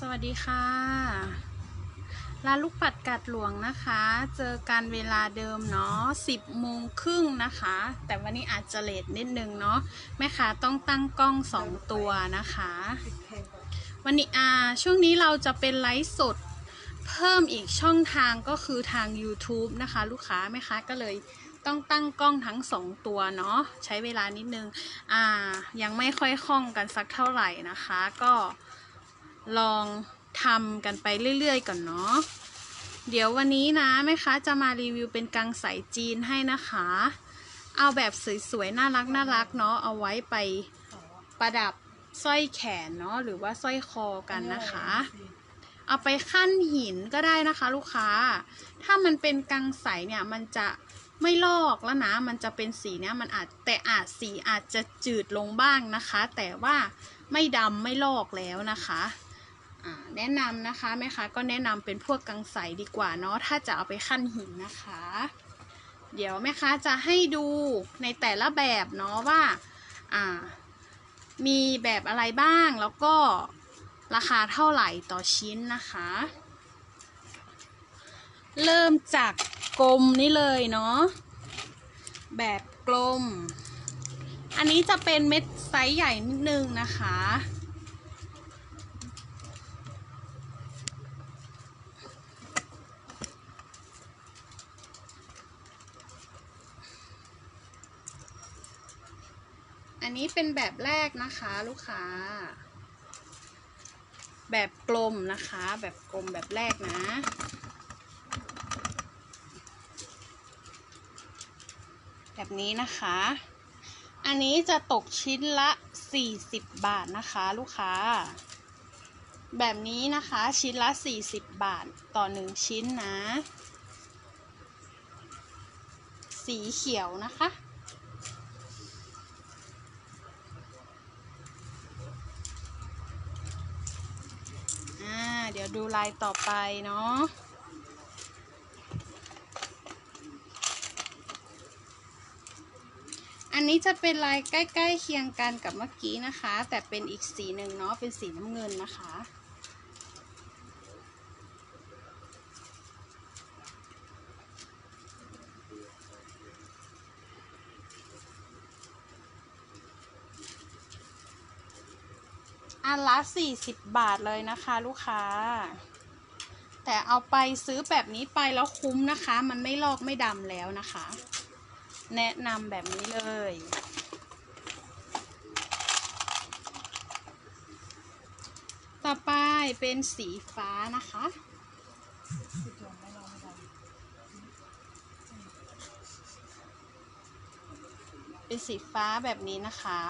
สวัสดีค่ะ ร้านลูกปัดกัดหลวงนะคะ เจอกันเวลาเดิมเนาะ10โมงครึ่งนะคะ แต่วันนี้อาจจะเลทนิดนึงเนาะแม่ค้าต้องตั้งกล้อง2ตัวนะคะ วันนี้อ่าช่วงนี้เราจะเป็นไลฟ์สดเพิ่มอีกช่องทางก็คือทาง YouTube นะคะ ลูกค้าแม่ค้าก็เลยต้องตั้งกล้องทั้ง2ตัวเนาะใช้เวลานิดนึงอ่ายังไม่ค่อยคล่องกันสักเท่าไหร่นะคะ ก็ ลองทำกันไปเรื่อยๆก่อนเนาะเดี๋ยววันนี้นะแม่ค้าจะมารีวิวเป็นกังสายจีนให้นะคะ เอาแบบสวยๆน่ารักน่ารักเนาะเอาไว้ไปประดับสร้อยแขนเนาะหรือว่าสร้อยคอกันนะคะ เอาไปขั้นหินก็ได้นะคะ ลูกค้า ถ้ามันเป็นกังใสเนี่ยมันจะไม่ลอกแล้วนะ มันจะเป็นสีเนี้ยมันอาจแต่อาจสีอาจจะจืดลงบ้างนะคะ แต่ว่าไม่ดำไม่ลอกแล้วนะคะ แนะนำนะคะแม่ค้าก็แนะนำเป็นพวกกังใสดีกว่าเนาะถ้าจะเอาไปขั้นหินนะคะ เดี๋ยวแม่ค้าจะให้ดูในแต่ละแบบเนาะว่าอ่ามีแบบอะไรบ้างแล้วก็ราคาเท่าไหร่ต่อชิ้นนะคะ เริ่มจากกลมนี่เลยเนาะแบบกลม อันนี้จะเป็นเม็ดไซส์ใหญ่นิดนึงนะคะ อันนี้เป็นแบบแรกนะคะลูกค้า แบบกลมนะคะ แบบกลมแบบแรกนะ แบบนี้นะคะ อันนี้จะตกชิ้นละ 40 บาทนะคะลูกค้า แบบนี้นะคะชิ้นละ 40 บาทต่อ 1 ชิ้นนะ สีเขียวนะคะ อ่า เดี๋ ยวดูลายต่อไปเนาะอันนี้จะเป็นลายใกล้ ๆ เคียงกันกับเมื่อกี้นะคะ แต่เป็นอีกสีหนึ่งเนาะเป็นสีน้ำเงินนะคะ อันละ40บาทเลยนะคะ ลูกค้า แต่เอาไปซื้อแบบนี้ไปแล้วคุ้มนะคะ มันไม่ลอกไม่ดำแล้วนะคะ แนะนำแบบนี้เลยต่อไปเป็นสีฟ้านะคะ เป็นสีฟ้าแบบนี้นะคะ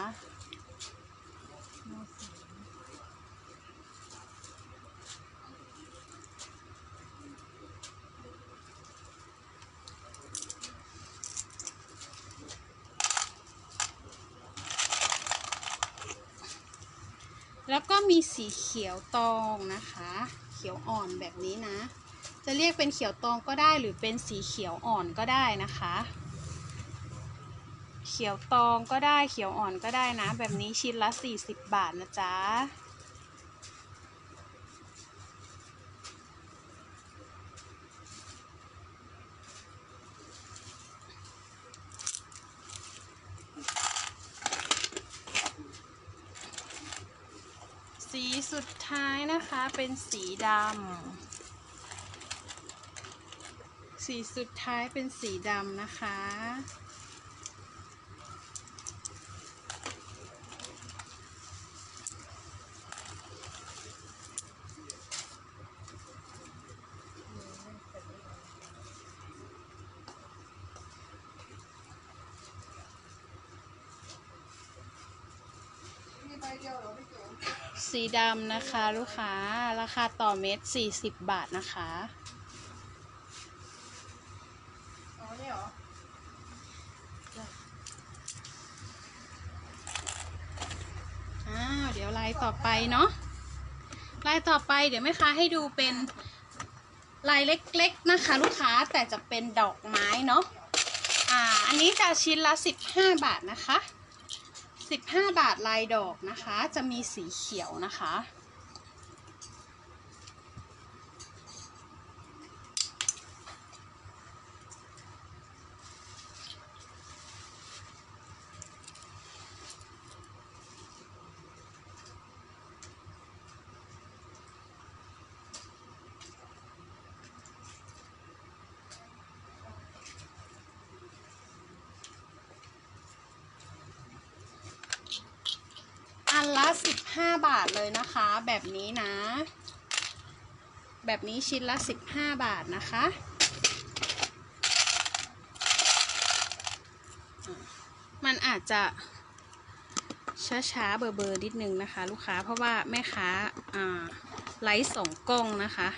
แล้วก็ มีสีเขียวตองนะคะ เขียวอ่อนแบบนี้นะ จะเรียกเป็นเขียวตองก็ได้หรือเป็นสีเขียวอ่อนก็ได้นะคะ เขียวตองก็ได้เขียวอ่อนก็ได้นะ แบบนี้ชิ้นละ 40 บาทนะจ๊ะ สีสุดท้าย นะคะเป็นสีดำ สีสุดท้ายเป็นสีดำนะคะ สีดำนะคะลูกค้าราคาต่อเม็ด40 บาทนะคะอ๋อนี่เหรออ้าวเดี๋ยวลายต่อไปเนาะลายต่อไปเดี๋ยวแม่ค้าให้ดูเป็นลายเล็กๆนะคะ ลูกค้าแต่จะเป็นดอกไม้เนาะอ่าอันนี้จะชิ้นละ 15 บาทนะคะ 15 บาทลายดอกนะคะ จะมีสีเขียวนะคะ นละ15บาทเลยนะคะ แบบนี้นะ แบบนี้ชิ้นละ15บห้าบาทนะคะ มันอาจจะช้าๆเบอร์เบอร์นิดนึงนะคะ ลูกค้าเพราะว่าแม่ค้าอ่าไลฟ์สองกล้องนะคะ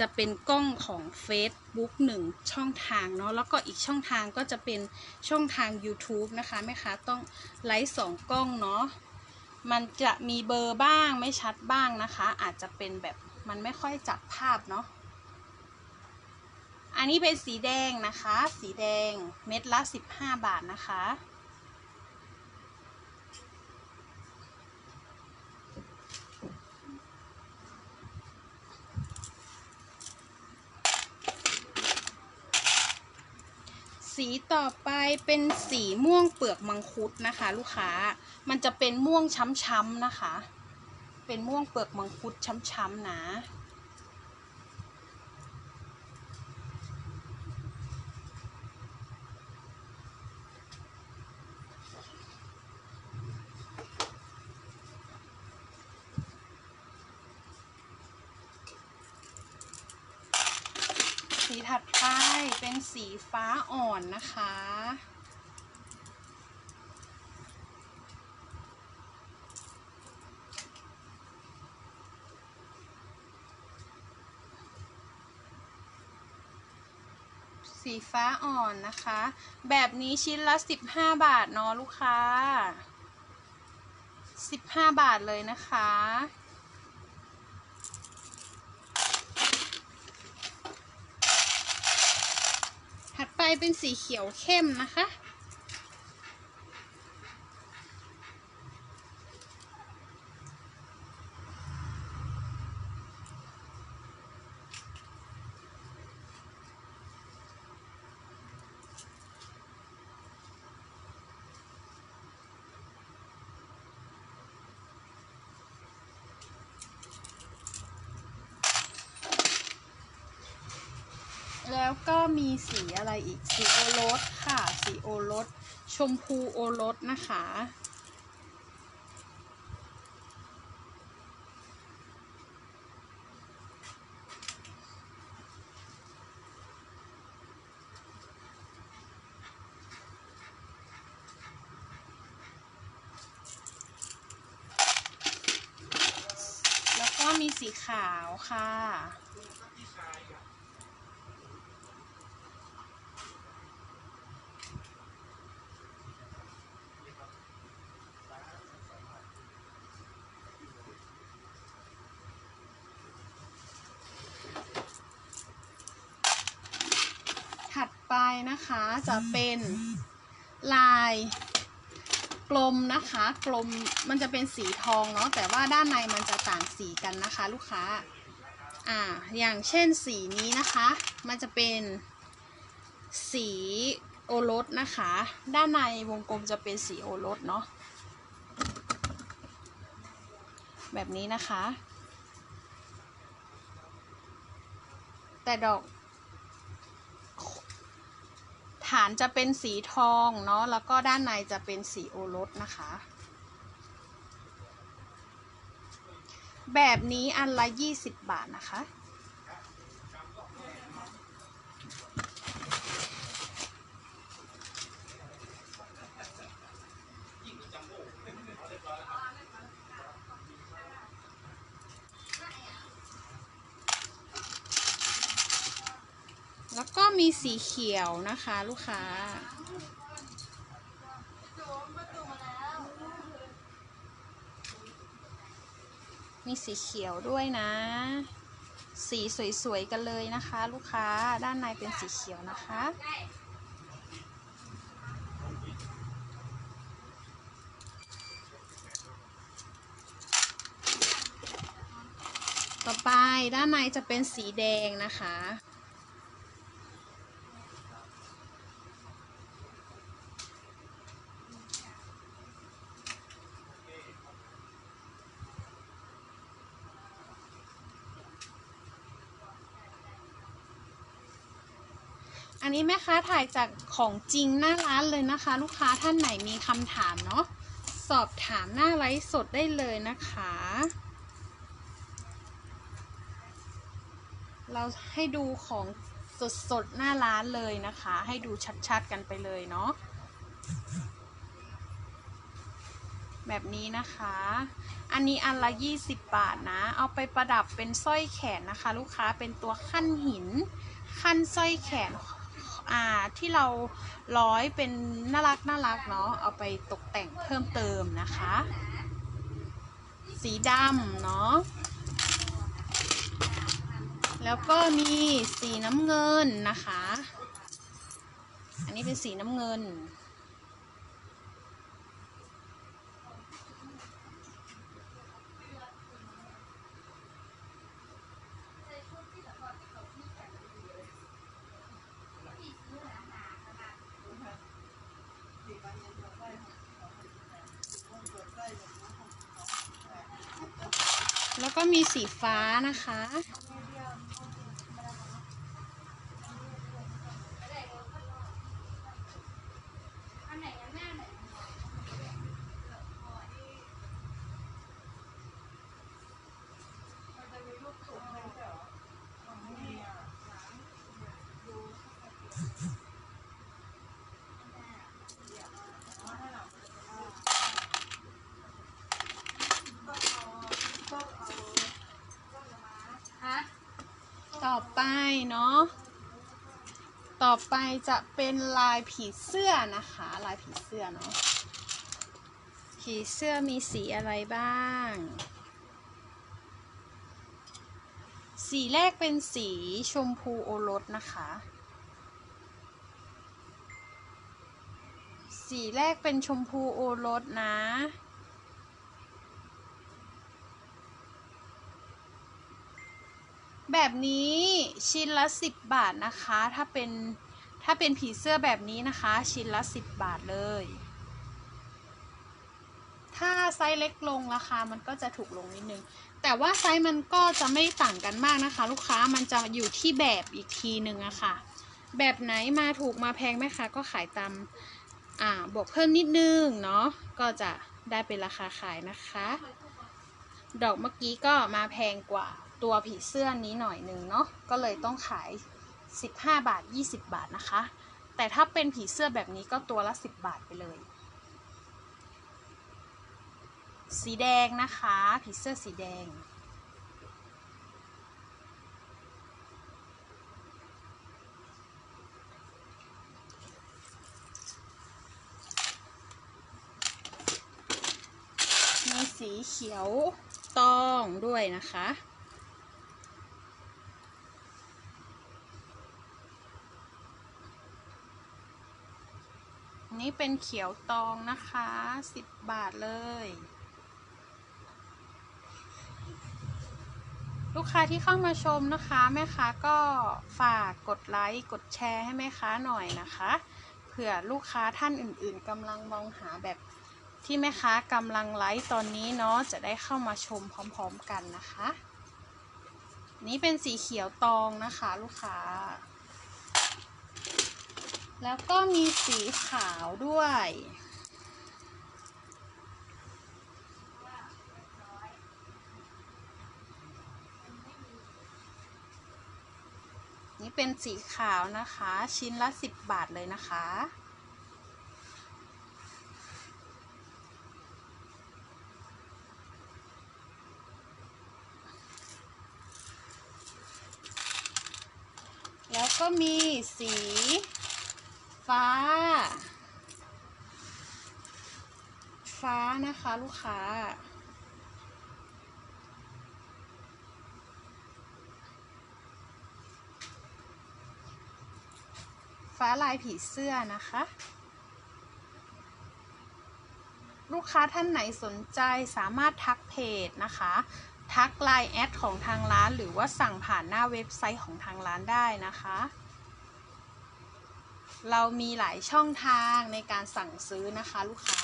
จะเป็นกล้องของ Facebook 1ช่องทางเนาะแล้วก็อีกช่องทางก็จะเป็นช่องทาง YouTube นะคะแม่ค้าต้องไลฟ์สองกล้องเนาะ มันจะมีเบอร์บ้างไม่ชัดบ้างนะคะ อาจจะเป็นแบบมันไม่ค่อยจับภาพเนาะอันนี้เป็นสีแดงนะคะ สีแดงเม็ดละ 15 บาทนะคะ สีต่อไปเป็นสีม่วงเปลือกมังคุดนะคะ ลูกค้า มันจะเป็นม่วงช้ำๆนะคะ เป็นม่วงเปลือกมังคุดช้ำๆนะ สีถัดไป เป็นสีฟ้าอ่อนนะคะ สีฟ้าอ่อนนะคะ แบบนี้ชิ้นละ 15 บาทเนาะลูกค้า 15 บาทเลยนะคะ ถัดไป เป็นสีเขียวเข้มนะคะ แล้วก็มีสีอะไรอีก สีโอรสค่ะ สีโอรส ชมพูโอรสนะคะ แล้วก็มีสีขาวค่ะ ถัด ไปนะคะจะเป็นลายกลมนะคะ กลมมันจะเป็นสีทองเนาะแต่ว่าด้านในมันจะต่างสีกันนะคะ ลูกค้าอ่าอย่างเช่นสีนี้นะคะ มันจะเป็นสีโอรสนะคะ ด้านในวงกลมจะเป็นสีโอรสเนาะแบบนี้นะคะ แต่ดอก ฐานจะเป็นสีทองเนาะแล้วก็ด้านในจะเป็นสีโอรสนะคะ แบบนี้อันละ 20 บาทนะคะ มีสีเขียวนะคะลูกค้า มีสีเขียวด้วยนะ สีสวยๆกันเลยนะคะ ลูกค้าด้านในเป็นสีเขียวนะคะต่อไปด้านในจะเป็นสีแดงนะคะ อันนี้แม่ค้าถ่ายจากของจริงหน้าร้านเลยนะคะ ลูกค้าท่านไหนมีคำถามเนาะสอบถามหน้าไลฟ์สดได้เลยนะคะ เราให้ดูของสดๆหน้าร้านเลยนะคะ ให้ดูชัดๆกันไปเลยเนาะแบบนี้นะคะ อันนี้อันละ 20 บาทนะ เอาไปประดับเป็นสร้อยแขนนะคะ ลูกค้าเป็นตัวขั้นหิน ขั้นสร้อยแขน อ่าที่เราร้อยเป็นน่ารักน่ารักเนาะเอาไปตกแต่งเพิ่มเติมนะคะ สีดำเนาะแล้วก็มีสีน้ำเงินนะคะ อันนี้เป็นสีน้ำเงิน สีฟ้านะคะ เนาะ ต่อไปจะเป็นลายผีเสื้อนะคะ ลายผีเสื้อเนาะ ผีเสื้อมีสีอะไรบ้าง สีแรกเป็นสีชมพูโอรสนะคะ สีแรกเป็นชมพูโอรสนะ แบบนี้ชิ้นละ 10 บาทนะคะ ถ้าเป็นถ้าเป็นผีเสื้อแบบนี้นะคะ ชิ้นละ 10 บาทเลย ถ้าไซส์เล็กลงราคามันก็จะถูกลงนิดนึง แต่ว่าไซส์มันก็จะไม่ต่างกันมากนะคะ ลูกค้ามันจะอยู่ที่แบบอีกทีหนึ่งอะค่ะ แบบไหนมาถูกมาแพงไหมคะ ก็ขายตามอ่าบวกเพิ่มนิดนึงเนาะก็จะได้เป็นราคาขายนะคะ ดอกเมื่อกี้ก็มาแพงกว่า ตัวผีเสื้อนี้หน่อยหนึ่งเนาะก็เลยต้องขาย 15 บาท 20 บาทนะคะ แต่ถ้าเป็นผีเสื้อแบบนี้ก็ตัวละ 10 บาทไปเลย สีแดงนะคะ ผีเสื้อสีแดง มีสีเขียวตองด้วยนะคะ นี้เป็นเขียวตองนะคะ10บบาทเลย ลูกค้าที่เข้ามาชมนะคะ แม่ค้าก็ฝากกดไลค์กดแชร์ให้แม่ค้าหน่อยนะคะ เผื่อลูกค้าท่านอื่นๆกำลังมองหาแบบที่แม่ค้ากำลังไลฟ์ตอนนี้เนาะจะได้เข้ามาชมพร้อมๆกันนะคะ นี่เป็นสีเขียวตองนะคะ ลูกค้า แล้วก็มีสีขาวด้วย นี่เป็นสีขาวนะคะ ชิ้นละ 10 บาทเลยนะคะแล้วก็มีสี ฟ้า ฟ้านะคะ ลูกค้า ฟ้าลายผีเสื้อนะคะ ลูกค้าท่านไหนสนใจสามารถทักเพจนะคะทักไลน์แอดของทางร้าน หรือว่าสั่งผ่านหน้าเว็บไซต์ของทางร้านได้นะคะ เรามีหลายช่องทางในการสั่งซื้อนะคะลูกค้า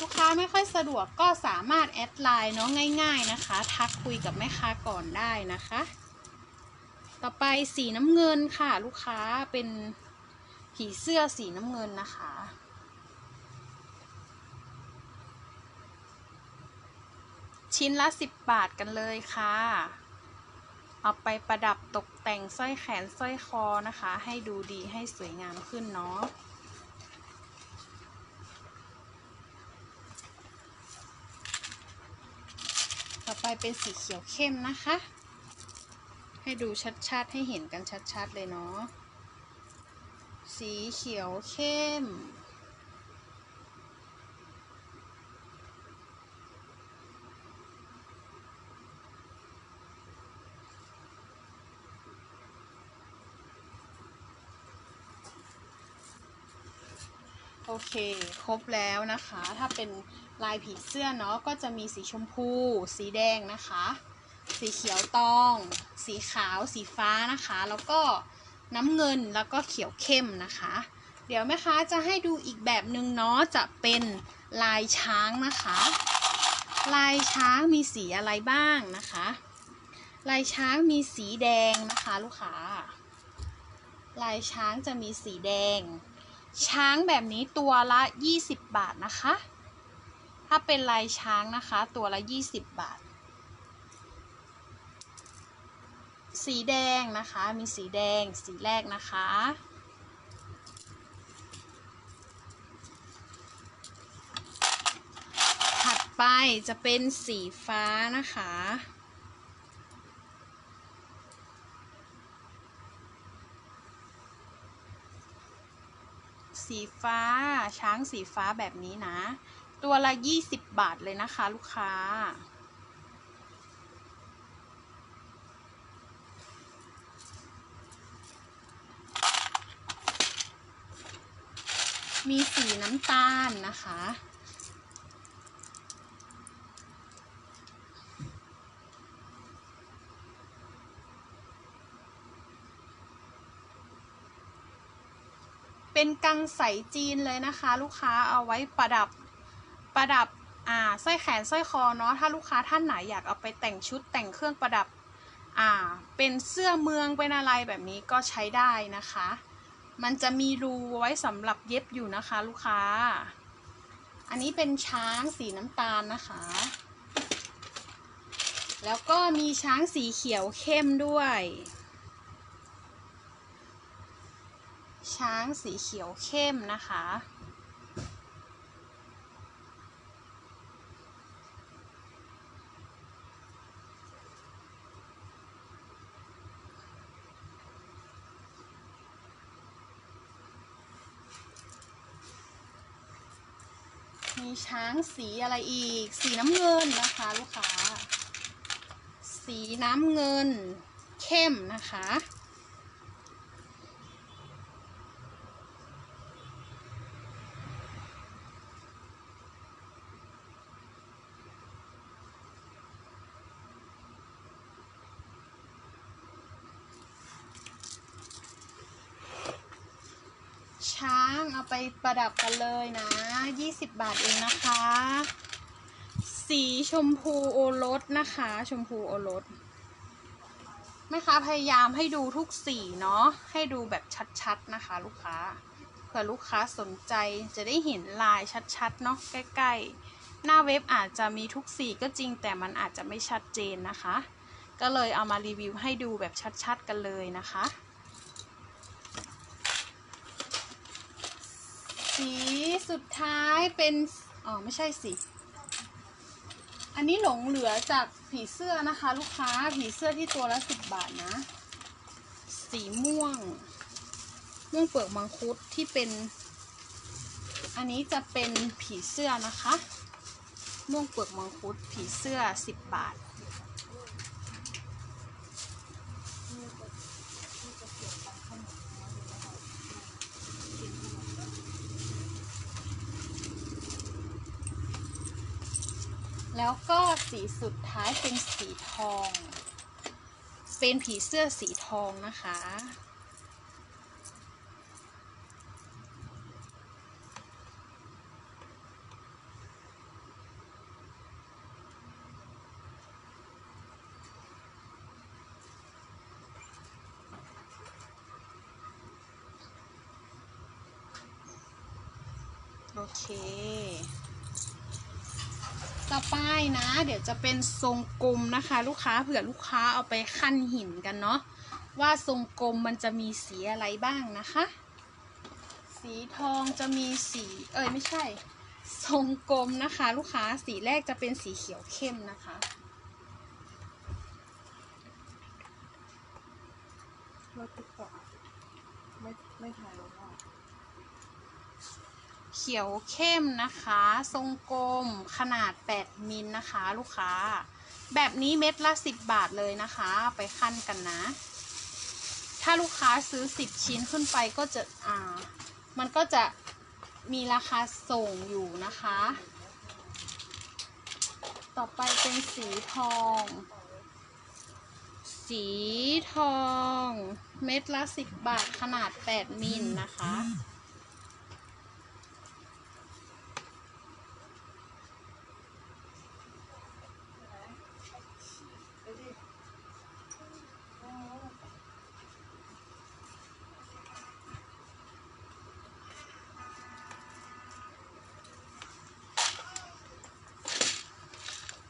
ลูกค้าไม่ค่อยสะดวกก็สามารถแอดไลน์เนาะง่าย ๆนะคะ ทักคุยกับแม่ค้าก่อนได้นะคะ ต่อไปสีน้ำเงินค่ะ ลูกค้าเป็นผีเสื้อสีน้ำเงินนะคะชิ้นละ 10 บาทกันเลยค่ะ เอาไปประดับตกแต่งสร้อยแขนสร้อยคอนะคะ ให้ดูดีให้สวยงามขึ้นเนาะต่อไปเป็นสีเขียวเข้มนะคะ ให้ดูชัดๆ ให้เห็นกันชัดๆ เลยเนาะสีเขียวเข้ม โอเค ครบแล้วนะคะ ถ้าเป็นลายผีเสื้อเนาะ ก็จะมีสีชมพู สีแดงนะคะ สีเขียวตอง สีขาว สีฟ้านะคะ แล้วก็น้ำเงิน แล้วก็เขียวเข้มนะคะ เดี๋ยวแม่ค้าจะให้ดูอีกแบบหนึ่งเนาะ จะเป็นลายช้างนะคะ ลายช้างมีสีอะไรบ้างนะคะ ลายช้างมีสีแดงนะคะ ลูกค้า ลายช้างจะมีสีแดง ช้างแบบนี้ตัวละ 20 บาทนะคะ ถ้าเป็นลายช้างนะคะ ตัวละ 20 บาท สีแดงนะคะ มีสีแดง สีแรกนะคะ ถัดไปจะเป็นสีฟ้านะคะ สีฟ้า ช้างสีฟ้าแบบนี้นะ ตัวละ 20 บาทเลยนะคะ ลูกค้า มีสีน้ำตาลนะคะ เป็นกังใสจีนเลยนะคะ ลูกค้าเอาไว้ประดับประดับอ่าสร้อยแขนสร้อยคอเนาะถ้าลูกค้าท่านไหนอยากเอาไปแต่งชุดแต่งเครื่องประดับอ่าเป็นเสื้อเมืองเป็นอะไรแบบนี้ก็ใช้ได้นะคะ มันจะมีรูไว้สำหรับเย็บอยู่นะคะ ลูกค้า อันนี้เป็นช้างสีน้ำตาลนะคะ แล้วก็มีช้างสีเขียวเข้มด้วย ช้างสีเขียวเข้มนะคะ มีช้างสีอะไรอีก สีน้ำเงินนะคะลูกค้า สีน้ำเงินเข้มนะคะ ช้างเอาไประดับกันเลยนะ 20 บาทเองนะคะ สีชมพูโอรสนะคะ ชมพูโอรสแม่ค้าพยายามให้ดูทุกสีเนาะ ให้ดูแบบชัดๆนะคะ ลูกค้า เผื่อลูกค้าสนใจจะได้เห็นลายชัดๆเนาะใกล้ๆ หน้าเว็บอาจจะมีทุกสีก็จริงแต่มันอาจจะไม่ชัดเจนนะคะ ก็เลยเอามารีวิวให้ดูแบบชัดๆกันเลยนะคะ สีสุดท้ายเป็น อ๋อ ไม่ใช่สิ อันนี้หลงเหลือจากผีเสื้อนะคะ ลูกค้าผีเสื้อที่ตัวละสิบบาทนะ สีม่วง ม่วงเปลือกมังคุดที่เป็น อันนี้จะเป็นผีเสื้อนะคะ ม่วงเปลือกมังคุดผีเสื้อสิบบาท แล้วก็สีสุดท้ายเป็นสีทอง เป็นผีเสื้อสีทองนะคะ โอเค ต่อไปนะ เดี๋ยว จะเป็นทรงกลมนะคะ ลูกค้าเผื่อลูกค้าเอาไปขั้นหินกันเนาะว่าทรงกลมมันจะมีสีอะไรบ้างนะคะ สีทองจะมีสี เอ้ยไม่ใช่ ทรงกลมนะคะ ลูกค้าสีแรกจะเป็นสีเขียวเข้มนะคะ รถติ๊กต็อไม่ไม่ถ่ายลงอะ เขียวเข้มนะคะ ทรงกลมขนาด 8 มิลนะคะ ลูกค้า แบบนี้เม็ดละ 10 บาทเลยนะคะ ไปขั้นกันนะ ถ้าลูกค้าซื้อ 10 ชิ้นขึ้นไปก็จะอ่า มันก็จะมีราคาส่งอยู่นะคะ ต่อไปเป็นสีทอง สีทอง เม็ดละ 10 บาทขนาด 8 มิลนะคะ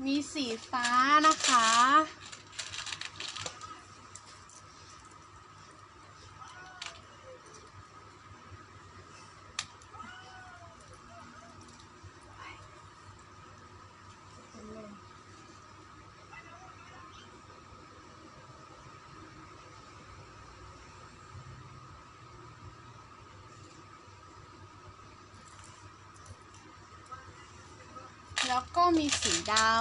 มีสีฟ้านะคะ เป็นลม แล้วก็ มีสีดำ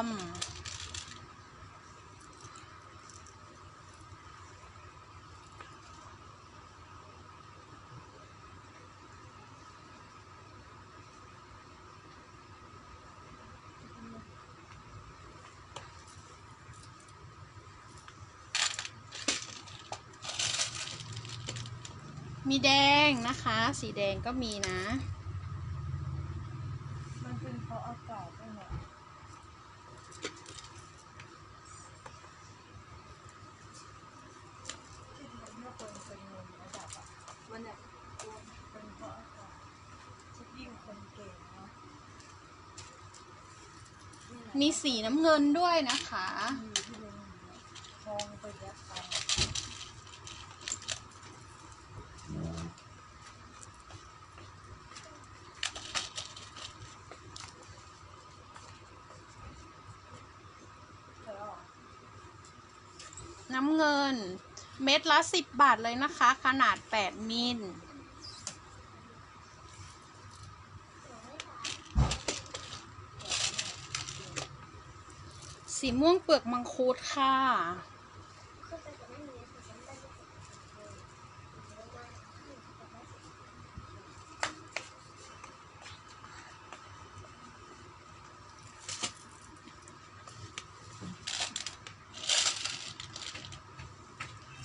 มีแดงนะคะ สีแดงก็มีนะ มันเป็นเพราะอากาศด้วยเนี่ยที่ทำให้คนเป็นลมระดับอะมันเนี่ยเป็นเพราะอากาศชุดยิ่งคนเก่งเนาะนี่แหละ มีสีน้ำ เงินด้วยนะคะทองไปด้วน้ำเงิน เม็ดละสิบบาทเลยนะคะ ขนาดแปดมิล สีม่วงเปลือกมังคุดค่ะ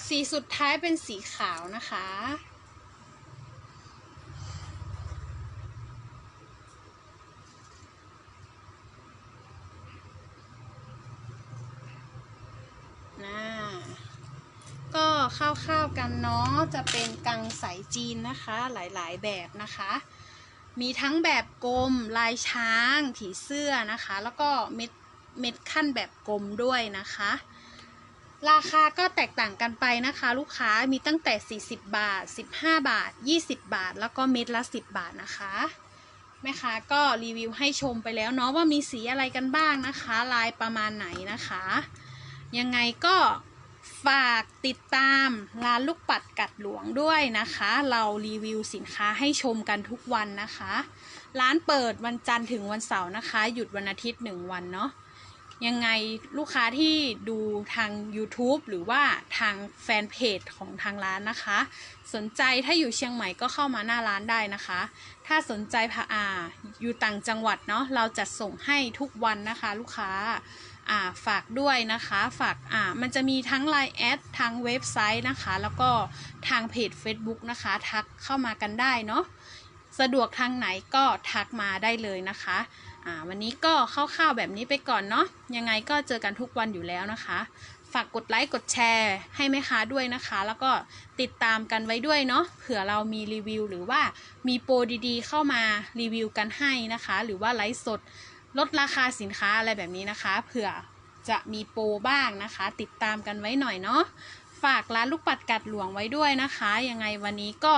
สีสุดท้ายเป็นสีขาวนะคะนะก็คร่าวๆกันเนาะ จะเป็นกังสายจีนนะคะหลายๆแบบนะคะ มีทั้งแบบกลมลายช้างผีเสื้อนะคะ แล้วก็เม็ดเม็ดขั้นแบบกลมด้วยนะคะ ราคาก็แตกต่างกันไปนะคะ ลูกค้ามีตั้งแต่ 40 บาท 15 บาท 20 บาท แล้วก็เม็ดละ 10 บาทนะคะแม่ค้าก็รีวิวให้ชมไปแล้วเนาะว่ามีสีอะไรกันบ้างนะคะ ลายประมาณไหนนะคะ ยังไงก็ ฝากติดตามร้านลูกปัดกัดหลวงด้วยนะคะ เรารีวิวสินค้าให้ชมกันทุกวันนะคะ ร้านเปิดวันจันทร์ถึงวันเสาร์นะคะ หยุดวันอาทิตย์หนึ่งวันเนาะยังไงลูกค้าที่ดูทาง YouTube หรือว่าทางแฟนเพจของทางร้านนะคะ สนใจถ้าอยู่เชียงใหม่ก็เข้ามาหน้าร้านได้นะคะ ถ้าสนใจพะอาอยู่ต่างจังหวัดเนาะเราจัดส่งให้ทุกวันนะคะ ลูกค้าอ่าฝากด้วยนะคะฝากอ่ามันจะมีทั้ง Line แอดทางเว็บไซต์นะคะ แล้วก็ทางเพจ Facebook นะคะ ทักเข้ามากันได้เนาะสะดวกทางไหนก็ทักมาได้เลยนะคะอ่าวันนี้ก็คร่าวๆแบบนี้ไปก่อนเนาะยังไงก็เจอกันทุกวันอยู่แล้วนะคะ ฝากกดไลค์กดแชร์ให้แม่ค้าด้วยนะคะ แล้วก็ติดตามกันไว้ด้วยเนาะเผื่อเรามีรีวิว หรือว่ามีโปรดีๆ เข้ามารีวิวกันให้นะคะ หรือว่าไลฟ์สดลดราคาสินค้าอะไรแบบนี้นะคะ เผื่อจะมีโปรบ้างนะคะ ติดตามกันไว้หน่อยเนาะฝากร้านลูกปัดกัดหลวงไว้ด้วยนะคะ ยังไงวันนี้ก็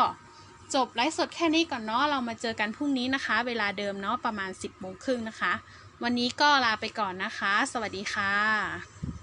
จบไลฟ์สดแค่นี้ก่อนเนาะเรามาเจอกันพรุ่งนี้นะคะ เวลาเดิมเนาะประมาณ 10บโมงครึ่งนะคะ วันนี้ก็ลาไปก่อนนะคะ สวัสดีค่ะ